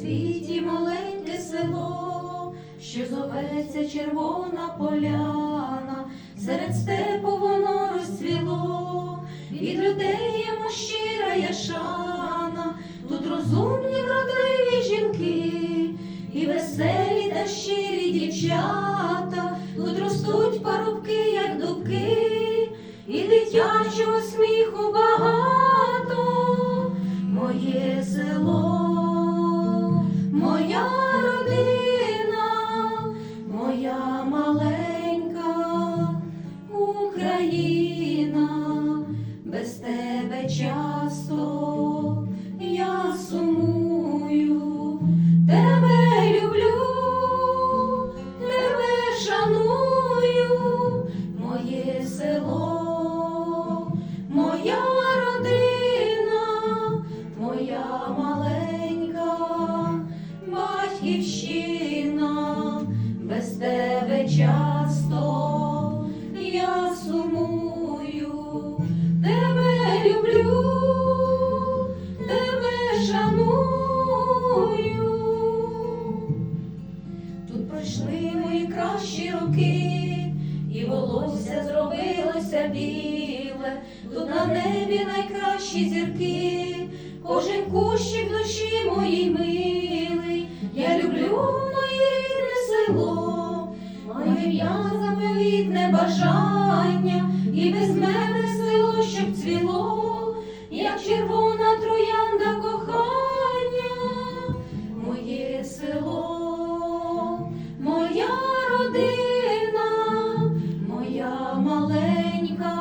світі маленьке село, що зоветься червона поляна, серед степу воно розцвіло, від людей йому щира я тут розумні, вродливі жінки, і веселі та щирі дівчата, тут ростуть парубки, як дубки, і дитячого сміху. Україна, без тебе часто я сумую, тебе люблю, тебе шаную, моє село, моя родина, моя маленька батьківщина, без тебе часто я сумую, тебе люблю, тебе шаную. Тут пройшли мої кращі роки, і волосся зробилося біле, тут на небі найкращі зірки, кожен кущик душі моїй милий, бажання, і без мене село, щоб цвіло, як червона троянда кохання, моє село, моя родина, моя маленька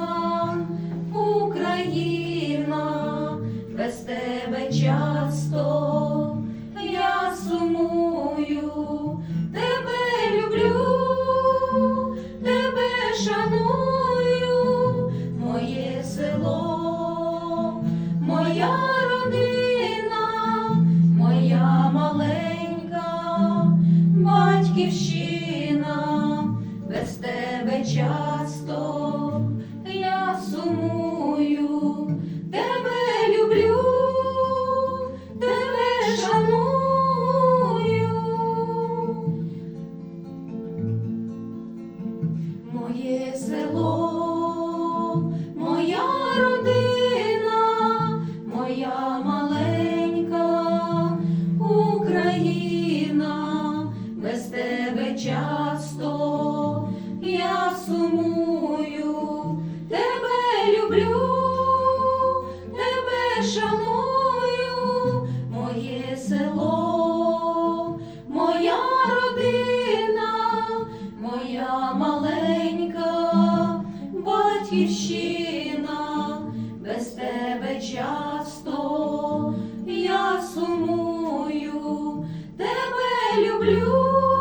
Україна, без тебе часто батьківщина, без тебе часто я сумую, тебе люблю, тебе шаную. Моє село, шаную, моє село, моя родина, моя маленька батьківщина, без тебе часто я сумую, тебе люблю,